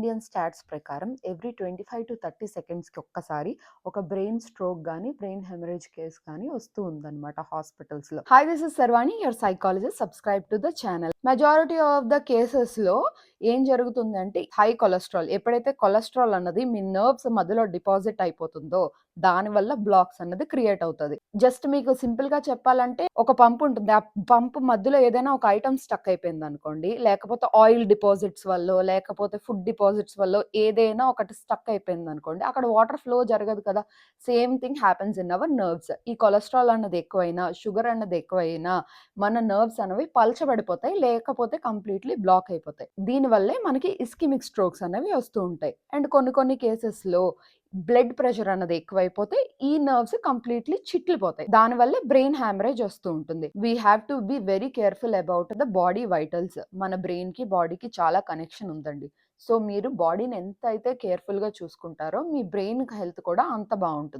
Indian stats ప్రకారం every twenty five to thirty సెకండ్స్కి ఒక్కసారి ఒక బ్రెయిన్ స్ట్రోక్ కానీ బ్రెయిన్ హెమరేజ్ కేస్ కానీ వస్తూ ఉందన్నమాట హాస్పిటల్స్లో hi this is Sarvani your psychologist subscribe to the channel majority of the కేసెస్లో ఏం జరుగుతుందంటే హై కొలెస్ట్రాల్ ఎప్పుడైతే కొలెస్ట్రాల్ అన్నది మీ నర్వ్స్ మధ్యలో డిపాజిట్ అయిపోతుందో దానివల్ల బ్లాక్స్ అన్నది క్రియేట్ అవుతుంది. జస్ట్ మీకు సింపుల్గా చెప్పాలంటే ఒక పంప్ ఉంటుంది. ఆ పంప్ మధ్యలో ఏదైనా ఒక ఐటమ్ స్టక్ అయిపోయింది అనుకోండి లేకపోతే ఆయిల్ డిపాజిట్స్ వల్ల లేకపోతే ఫుడ్ డిపాజిట్స్ వల్ల ఏదైనా ఒకటి స్టక్ అయిపోయింది అనుకోండి అక్కడ వాటర్ ఫ్లో జరగదు కదా. Same thing happens in our nerves. ఈ కొలెస్ట్రాల్ అన్నది ఎక్కువైనా షుగర్ అన్నది ఎక్కువైనా మన నర్వ్స్ అనేవి పలచబడిపోతాయి లేకపోతే కంప్లీట్లీ బ్లాక్ అయిపోతాయి. దీని వల్లే మనకి ఇస్కిమిక్ స్ట్రోక్స్ అనేవి వస్తూ ఉంటాయి. అండ్ కొన్ని కొన్ని కేసెస్లో బ్లడ్ ప్రెషర్ అన్నది ఎక్కువైపోతే ఈ నర్వ్స్ కంప్లీట్లీ చిట్లిపోతాయి. దానివల్ల బ్రెయిన్ హ్యామరేజ్ వస్తూ ఉంటుంది. We have to be very careful about the body vitals మన బ్రెయిన్కి బాడీకి చాలా కనెక్షన్ ఉందండి. సో మీరు బాడీని ఎంత అయితే కేర్ఫుల్గా చూసుకుంటారో మీ బ్రెయిన్ హెల్త్ కూడా అంత బాగుంటుంది.